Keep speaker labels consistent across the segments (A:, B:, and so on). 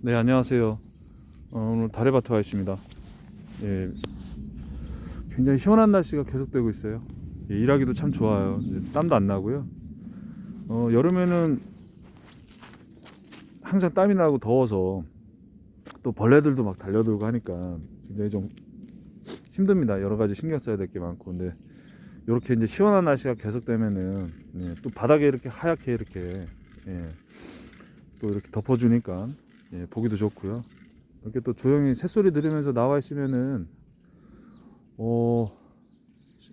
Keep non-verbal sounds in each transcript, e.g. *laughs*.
A: 네, 안녕하세요. 어, 오늘 다래밭에 와 있습니다. 예, 굉장히 시원한 날씨가 계속되고 있어요. 예, 일하기도 참 좋아요. 땀도 안 나고요. 어, 여름에는 항상 땀이 나고 더워서 또 벌레들도 막 달려들고 하니까 굉장히 좀 힘듭니다. 여러 가지 신경 써야 될 게 많고. 근데 이렇게 이제 시원한 날씨가 계속되면은 예, 또 바닥에 이렇게 하얗게 이렇게 예, 또 이렇게 덮어주니까 예, 보기도 좋고요. 이렇게 또 조용히 새소리 들으면서 나와 있으면은 어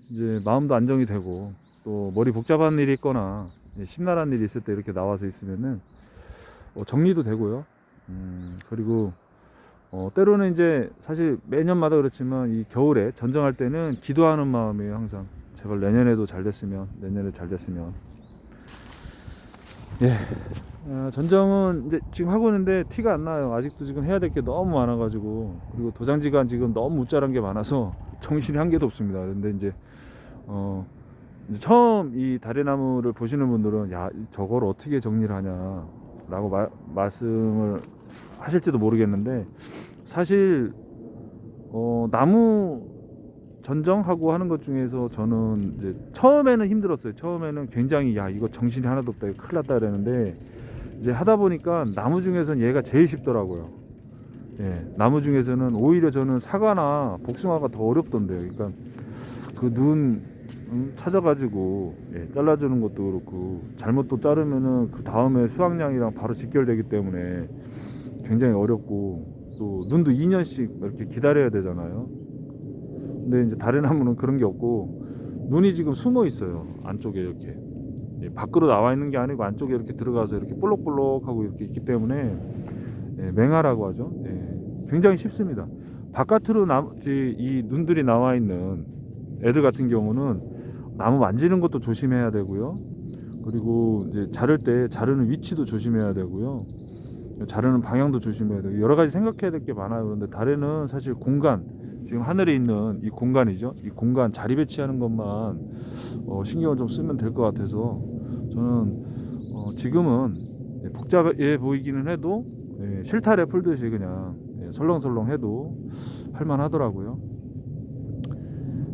A: 이제 마음도 안정이 되고 또 머리 복잡한 일이 있거나 예, 심란한 일이 있을 때 이렇게 나와서 있으면은 어, 정리도 되고요. 음, 그리고 어, 때로는 이제 사실 매년마다 그렇지만 이 겨울에 전정할 때는 기도하는 마음이에요 항상 제발 내년에도 잘 됐으면 내년에 잘 됐으면 예 어, 전정은 이제 지금 하고 있는데 티가 안 나요. 아직도 지금 해야 될 게 너무 많아가지고 그리고 도장지가 지금 너무 무자란 게 많아서 *laughs* 정신이 한 개도 없습니다. 근데 이제 어 이제 처음 이 다래나무를 보시는 분들은 야 저걸 어떻게 정리를 하냐라고 마- 말씀을 하실지도 모르겠는데 사실 어 나무 전정하고 하는 것 중에서 저는 이제 처음에는 힘들었어요. 처음에는 굉장히 야 이거 정신이 하나도 없다 이거 큰일 났다 그랬는데 이제 하다 보니까 나무 중에서는 얘가 제일 쉽더라고요. 예, 나무 중에서는 오히려 저는 사과나 복숭아가 더 어렵던데요. 그러니까 그 눈 찾아가지고 예, 잘라주는 것도 그렇고 잘못 또 자르면은 그 다음에 수확량이랑 바로 직결되기 때문에 굉장히 어렵고 또 눈도 2년씩 이렇게 기다려야 되잖아요. 근데 이제 다른 나무는 그런 게 없고 눈이 지금 숨어 있어요 안쪽에 이렇게 예, 밖으로 나와 있는 게 아니고 안쪽에 이렇게 들어가서 이렇게 볼록볼록하고 이렇게 있기 때문에 예, 맹하라고 하죠. 예, 굉장히 쉽습니다. 바깥으로 나, 이, 이 눈들이 나와 있는 애들 같은 경우는 나무 만지는 것도 조심해야 되고요. 그리고 이제 자를 때 자르는 위치도 조심해야 되고요. 자르는 방향도 조심해야 되고 여러 가지 생각해야 될 게 많아요. 그런데 다래는 사실 공간 지금 하늘에 있는 이 공간이죠. 이 공간 자리 배치하는 것만 어, 신경을 좀 쓰면 될 것 같아서 저는 어, 지금은 예, 복잡해 보이기는 해도 예, 실타래 풀듯이 그냥 예, 설렁설렁 해도 할만하더라고요.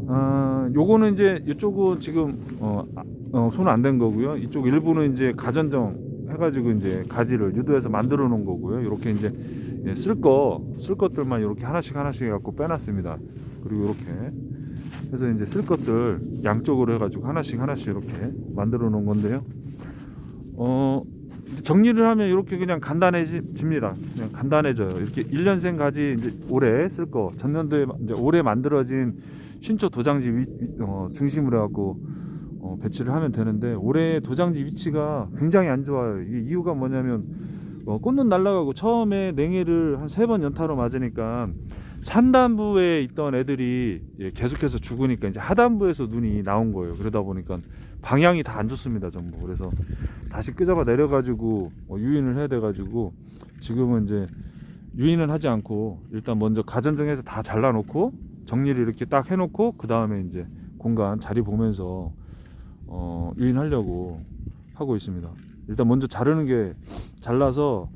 A: 아, 요거는 이제 이쪽은 지금 어, 어, 손안 댄 거고요. 이쪽 일부는 이제 가전정 해가지고 이제 가지를 유도해서 만들어 놓은 거고요. 이렇게 이제 예, 쓸 거, 쓸 것들만 이렇게 하나씩 하나씩 해갖고 빼놨습니다. 그리고 이렇게 해서 이제 쓸 것들 양쪽으로 해가지고 하나씩 하나씩 이렇게 만들어 놓은 건데요. 어, 정리를 하면 이렇게 그냥 간단해집니다. 그냥 간단해져요. 이렇게 1년생 가지 이제 올해 쓸 거, 전년도에 이제 올해 만들어진 신초 도장지 위, 위- 어, 중심으로 해갖고 어, 배치를 하면 되는데 올해 도장지 위치가 굉장히 안 좋아요. 이게 이유가 뭐냐면 어, 꽃눈 날라가고 처음에 냉해를 한 세 번 연타로 맞으니까 산단부에 있던 애들이 예, 계속해서 죽으니까 이제 하단부에서 눈이 나온 거예요. 그러다 보니까 방향이 다 안 좋습니다, 전부. 그래서 다시 끄잡아 내려가지고 어, 유인을 해야 돼가지고 지금은 이제 유인은 하지 않고 일단 먼저 가전정에서 다 잘라놓고 정리를 이렇게 딱 해놓고 그 다음에 이제 공간 자리 보면서 어, 유인하려고 하고 있습니다. 일단 먼저 자르는 게 잘라서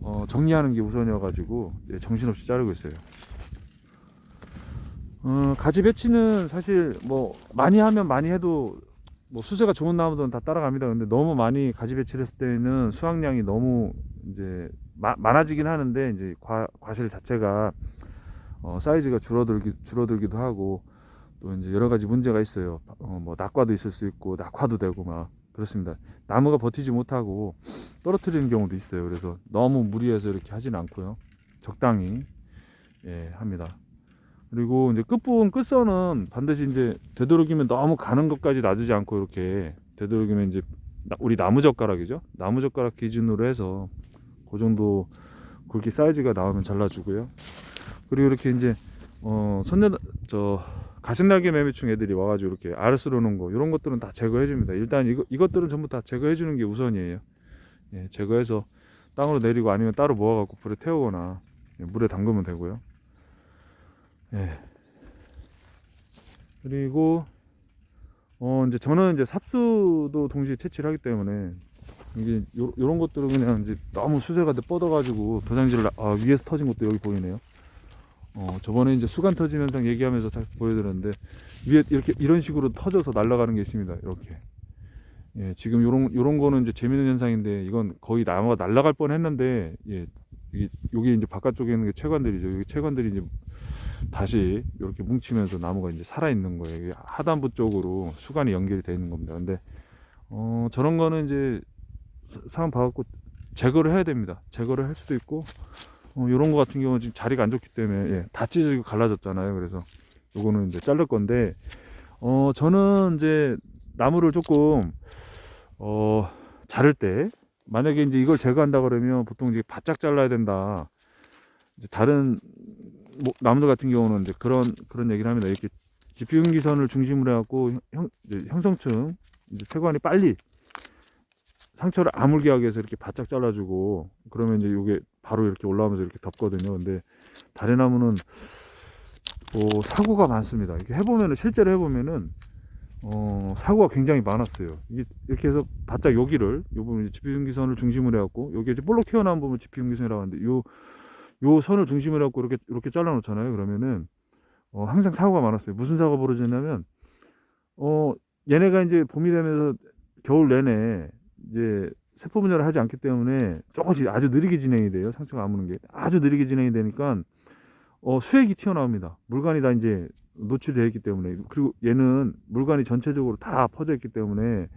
A: 어, 정리하는 게 우선이어가지고 예, 정신없이 자르고 있어요. 어, 가지 배치는 사실 뭐 많이 하면 많이 해도 뭐 수세가 좋은 나무들은 다 따라갑니다. 근데 너무 많이 가지 배치를 했을 때는 수확량이 너무 이제 마- 많아지긴 하는데 이제 과, 과실 자체가 어, 사이즈가 줄어들기 줄어들기도 하고 또 이제 여러 가지 문제가 있어요. 어, 뭐 낙과도 있을 수 있고 낙화도 되고 막 그렇습니다. 나무가 버티지 못하고 떨어뜨리는 경우도 있어요. 그래서 너무 무리해서 이렇게 하진 않고요. 적당히 예, 합니다. 그리고 이제 끝부분 끝선은 반드시 이제 되도록이면 너무 가는 것까지 놔두지 않고 이렇게 되도록이면 이제 나- 우리 나무 젓가락이죠. 나무 젓가락 기준으로 해서 그 정도 굵기 사이즈가 나오면 잘라주고요. 그리고 이렇게 이제 어 선녀 저 가신날개 매미충 애들이 와가지고 이렇게 쓸어 놓은 거 이런 것들은 다 제거해 줍니다. 일단 이거 이것들은 전부 다 제거해 주는 게 우선이에요. 예, 제거해서 땅으로 내리고 아니면 따로 모아갖고 불에 태우거나 예, 물에 담그면 되고요. 예. 그리고 어 이제 저는 이제 삽수도 동시에 채취를 하기 때문에 이게 요, 요런 것들은 그냥 이제 너무 수세가 돼 뻗어가지고 도장지를 나- 아, 위에서 터진 것도 여기 보이네요. 어, 저번에 이제 수간 터진 현상 얘기하면서 다시 보여드렸는데 위에 이렇게 이런 식으로 터져서 날아가는 게 있습니다. 이렇게. 예, 지금 요런 요런 거는 이제 재밌는 현상인데 이건 거의 나무가 날아갈 뻔했는데 예, 이게 여기 이제 바깥쪽에 있는 게 채관들이죠. 여기 채관들이 이제 다시 이렇게 뭉치면서 나무가 이제 살아 있는 거예요. 하단부 쪽으로 수간이 연결이 되어 있는 겁니다. 근데 어, 저런 거는 이제 사- 사람 봐갖고 제거를 해야 됩니다. 제거를 할 수도 있고 어, 이런 거 같은 경우는 지금 자리가 안 좋기 때문에 예, 다 찢어지고 갈라졌잖아요. 그래서 요거는 이제 자를 건데 어 저는 이제 나무를 조금 어 자를 때 만약에 이제 이걸 제거한다 그러면 보통 이제 바짝 잘라야 된다. 이제 다른 뭐 나무들 같은 경우는 이제 그런 그런 얘기를 합니다. 이렇게 지피흉기선을 중심으로 해갖고 형, 형성층 이제 채관이 빨리 상처를 아물게 하기 위해서 이렇게 바짝 잘라주고 그러면 이제 이게 바로 이렇게 올라오면서 이렇게 덮거든요. 근데 다래나무는 어, 사고가 많습니다. 이렇게 해보면은 실제로 해보면은 어, 사고가 굉장히 많았어요. 이게 이렇게 해서 바짝 여기를 요 부분 지피흉기선을 중심으로 해갖고 여기 이제 볼록 튀어나온 부분 지피흉기선이라고 하는데 요 요 선을 중심으로 해갖고 이렇게 이렇게 잘라 놓잖아요. 그러면은 어, 항상 사고가 많았어요. 무슨 사고가 벌어졌냐면 어 얘네가 이제 봄이 되면서 겨울 내내 이제 세포 분열을 하지 않기 때문에 조금씩 아주 느리게 진행이 돼요. 상처가 아무는 게 아주 느리게 진행이 되니까 어, 수액이 튀어나옵니다. 물관이 다 이제 노출되어 있기 때문에 그리고 얘는 물관이 전체적으로 다 퍼져 있기 때문에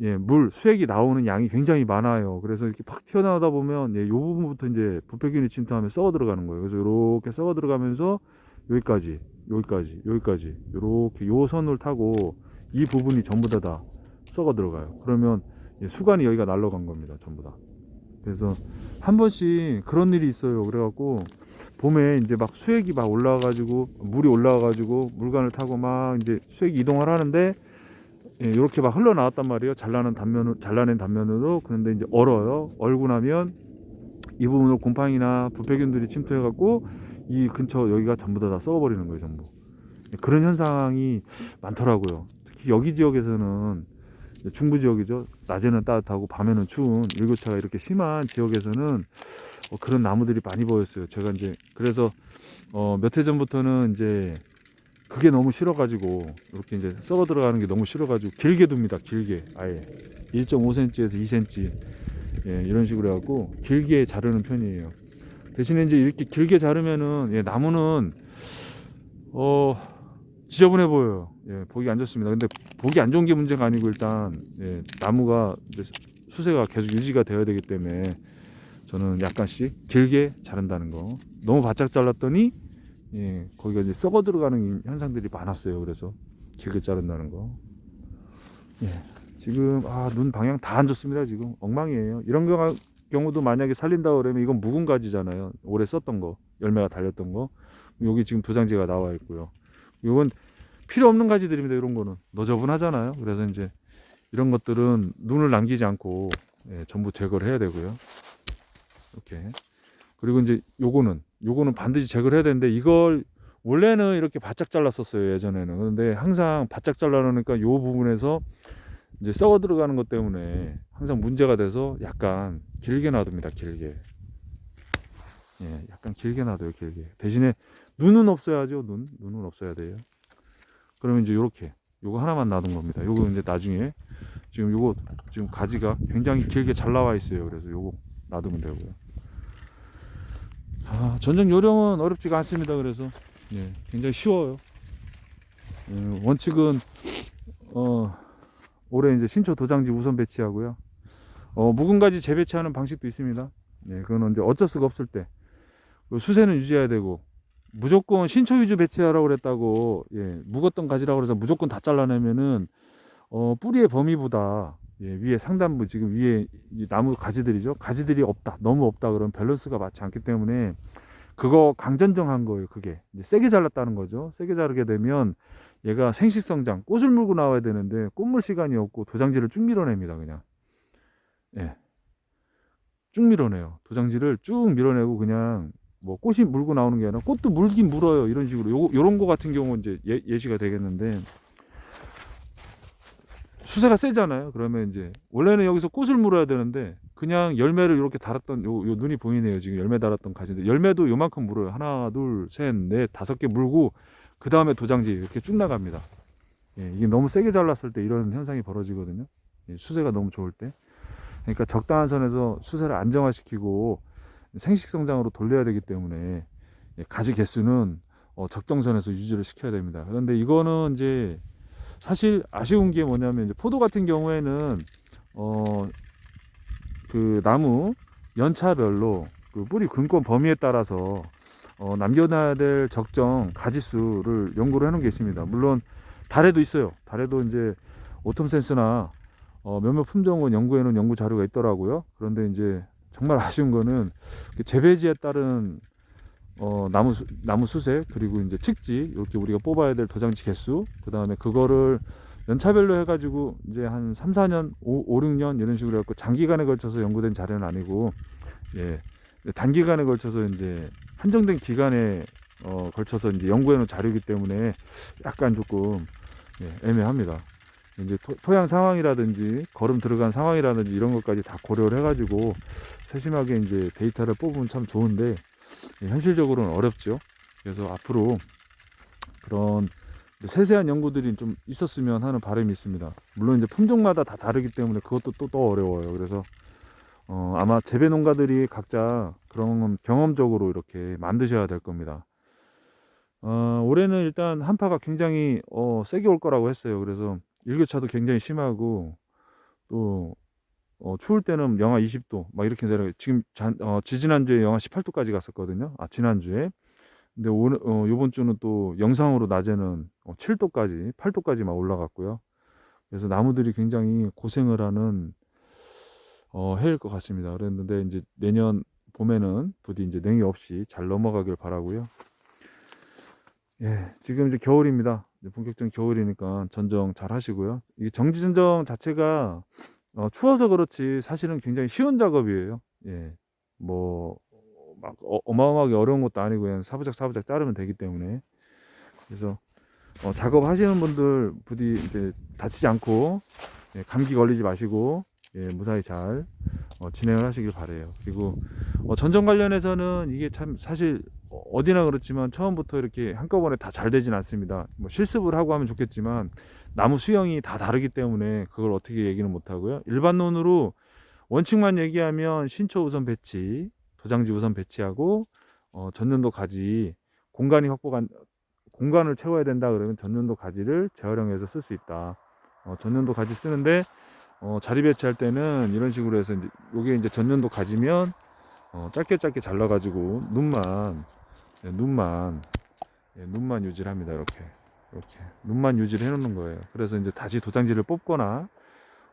A: 예, 물 수액이 나오는 양이 굉장히 많아요. 그래서 이렇게 팍 튀어나오다 보면 예, 요 부분부터 이제 부패균이 침투하면 썩어 들어가는 거예요. 그래서 이렇게 썩어 들어가면서 여기까지, 여기까지, 여기까지 이렇게 요 선을 타고 이 부분이 전부 다 다 썩어 들어가요. 그러면 예, 수관이 여기가 날라간 겁니다. 전부 다. 그래서 한 번씩 그런 일이 있어요. 그래갖고 봄에 이제 막 수액이 막 올라와가지고 물이 올라와가지고 물관을 타고 막 이제 수액이 이동을 하는데 예, 이렇게 막 흘러나왔단 말이에요. 잘라낸 단면으로 잘라낸 단면으로 그런데 이제 얼어요. 얼고 나면 이 부분으로 곰팡이나 부패균들이 침투해갖고 이 근처 여기가 전부 다, 다 썩어버리는 거예요. 전부 예, 그런 현상이 많더라고요. 특히 여기 지역에서는 중부 지역이죠. 낮에는 따뜻하고 밤에는 추운 일교차가 이렇게 심한 지역에서는 어, 그런 나무들이 많이 보였어요. 제가 이제 그래서 어, 몇 해 전부터는 이제 그게 너무 싫어가지고 이렇게 이제 썩어 들어가는 게 너무 싫어가지고 길게 둡니다. 길게 아예 1.5cm에서 2cm 예, 이런 식으로 해갖고 길게 자르는 편이에요. 대신에 이제 이렇게 길게 자르면은 예, 나무는 어 지저분해 보여요. 예, 보기 안 좋습니다. 근데 보기 안 좋은 게 문제가 아니고 일단 예, 나무가 수세가 계속 유지가 되어야 되기 때문에 저는 약간씩 길게 자른다는 거. 너무 바짝 잘랐더니 예, 거기가 이제 썩어 들어가는 현상들이 많았어요. 그래서 길게 자른다는 거. 예, 지금 아, 눈 방향 다 안 좋습니다. 지금 엉망이에요. 이런 경우, 경우도 만약에 살린다 그러면 이건 묵은 가지잖아요. 오래 썼던 거, 열매가 달렸던 거. 여기 지금 도장지가 나와 있고요. 이건 필요 없는 가지들입니다. 이런 거는 너저분하잖아요. 그래서 이제 이런 것들은 눈을 남기지 않고 예, 전부 제거를 해야 되고요. 이렇게 그리고 이제 요거는 요거는 반드시 제거를 해야 되는데 이걸 원래는 이렇게 바짝 잘랐었어요 예전에는. 그런데 항상 바짝 잘라놓으니까 요 부분에서 이제 썩어 들어가는 것 때문에 항상 문제가 돼서 약간 길게 놔둡니다 길게. 예 약간 길게 놔둬요 길게. 대신에 눈은 없어야죠 눈. 눈은 없어야 돼요. 그러면 이제 요렇게 요거 하나만 놔둔 겁니다. 요거 이제 나중에 지금 요거 지금 가지가 굉장히 길게 잘 나와 있어요. 그래서 요거 놔두면 되고요 아, 전쟁 요령은 어렵지가 않습니다. 그래서 예, 굉장히 쉬워요. 예, 원칙은 어, 올해 이제 신초 도장지 우선 배치하고요. 어, 묵은 가지 재배치하는 방식도 있습니다. 예, 그거는 이제 어쩔 수가 없을 때그 수세는 유지해야 되고 무조건 신초 위주 배치하라고 그랬다고 예, 묵었던 가지라고 그래서 무조건 다 잘라내면은 어, 뿌리의 범위보다 예, 위에 상단부 지금 위에 이 나무 가지들이죠. 가지들이 없다, 너무 없다 그러면 밸런스가 맞지 않기 때문에 그거 강전정한 거예요. 그게 이제 세게 잘랐다는 거죠. 세게 자르게 되면 얘가 생식성장, 꽃을 물고 나와야 되는데 꽃물 시간이 없고 도장지를 쭉 밀어냅니다. 그냥 예, 쭉 밀어내요. 도장지를 쭉 밀어내고 그냥 뭐 꽃이 물고 나오는 게 아니라 꽃도 물긴 물어요. 이런 식으로 요 요런 거 같은 경우는 이제 예, 예시가 되겠는데 수세가 세잖아요. 그러면 이제 원래는 여기서 꽃을 물어야 되는데 그냥 열매를 이렇게 달았던 요, 요 눈이 보이네요. 지금 열매 달았던 가지인데 열매도 요만큼 물어요. 하나, 둘, 셋, 넷, 다섯 개 물고 그 다음에 도장지 이렇게 쭉 나갑니다. 예, 이게 너무 세게 잘랐을 때 이런 현상이 벌어지거든요. 예, 수세가 너무 좋을 때. 그러니까 적당한 선에서 수세를 안정화시키고 생식 성장으로 돌려야 되기 때문에 예, 가지 개수는 어, 적정선에서 유지를 시켜야 됩니다. 그런데 이거는 이제 사실 아쉬운 게 뭐냐면 이제 포도 같은 경우에는 어 그 나무 연차별로 그 뿌리 근권 범위에 따라서 어 남겨놔야 될 적정 가지수를 연구를 해놓은 게 있습니다. 물론 달에도 있어요. 달에도 이제 오톰 센스나 어 몇몇 품종은 연구해 놓은 연구 자료가 있더라고요. 그런데 이제 정말 아쉬운 거는 그 재배지에 따른 어, 나무 수, 나무 수색 그리고 이제 측지 이렇게 우리가 뽑아야 될 도장지 개수 그 다음에 그거를 연차별로 해가지고 이제 한 3, 4년, 5, 5 6년 이런 식으로 해갖고 장기간에 걸쳐서 연구된 자료는 아니고 예 단기간에 걸쳐서 이제 한정된 기간에 어, 걸쳐서 이제 연구해놓은 자료이기 때문에 약간 조금 예, 애매합니다. 이제 토, 양 상황이라든지 걸음 들어간 상황이라든지 이런 것까지 다 고려를 해가지고 세심하게 이제 데이터를 뽑으면 참 좋은데 예, 현실적으로는 어렵죠. 그래서 앞으로 그런 세세한 연구들이 좀 있었으면 하는 바람이 있습니다. 물론 이제 품종마다 다 다르기 때문에 그것도 또, 또 어려워요. 그래서 어, 아마 재배 농가들이 각자 그런 경험적으로 이렇게 만드셔야 될 겁니다. 어, 올해는 일단 한파가 굉장히 어, 세게 올 거라고 했어요. 그래서 일교차도 굉장히 심하고 또 어, 추울 때는 영하 20도 막 이렇게 내려 지금 잔, 어, 지지난주에 영하 18도까지 갔었거든요. 아 지난주에 근데 오늘 어, 이번 주는 또 영상으로 낮에는 어, 7도까지 8도까지 막 올라갔고요. 그래서 나무들이 굉장히 고생을 하는 어, 해일 것 같습니다. 그랬는데 이제 내년 봄에는 부디 이제 냉이 없이 잘 넘어가길 바라고요. 예, 지금 이제 겨울입니다. 이제 본격적인 겨울이니까 전정 잘 하시고요. 이 정지 전정 자체가 어, 추워서 그렇지 사실은 굉장히 쉬운 작업이에요. 예, 뭐 막 어 마어마하게 어려운 것도 아니고 그냥 사부작 사부작 자르면 되기 때문에 그래서 어, 작업하시는 분들 부디 이제 다치지 않고 예, 감기 걸리지 마시고 예, 무사히 잘 어, 진행을 하시길 바래요. 그리고 어, 전정 관련해서는 이게 참 사실 어디나 그렇지만 처음부터 이렇게 한꺼번에 다 잘 되진 않습니다. 뭐 실습을 하고 하면 좋겠지만 나무 수형이 다 다르기 때문에 그걸 어떻게 얘기는 못 하고요. 일반론으로 원칙만 얘기하면 신초 우선 배치, 도장지 우선 배치하고 어, 전년도 가지 공간이 확보가 안- 공간을 채워야 된다 그러면 전년도 가지를 재활용해서 쓸 수 있다. 어, 전년도 가지 쓰는데 어, 자리 배치할 때는 이런 식으로 해서 이제 요게 이제 전년도 가지면 어, 짧게 짧게 잘라가지고 눈만 예, 눈만 예, 눈만 유지를 합니다 이렇게 이렇게 눈만 유지를 해놓는 거예요. 그래서 이제 다시 도장지를 뽑거나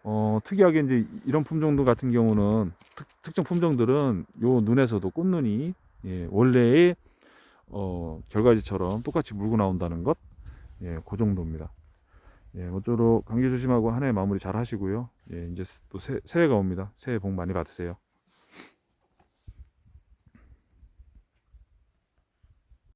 A: 어, 특이하게 이제 이런 품종들 같은 경우는 특, 정 품종들은 요 눈에서도 꽃눈이 예, 원래의 어, 결과지처럼 똑같이 물고 나온다는 것, 예, 그 정도입니다. 예, 모쪼록 감기 조심하고 한 해 마무리 잘 하시고요. 예, 이제 또 새, 새해가 옵니다. 새해 복 많이 받으세요.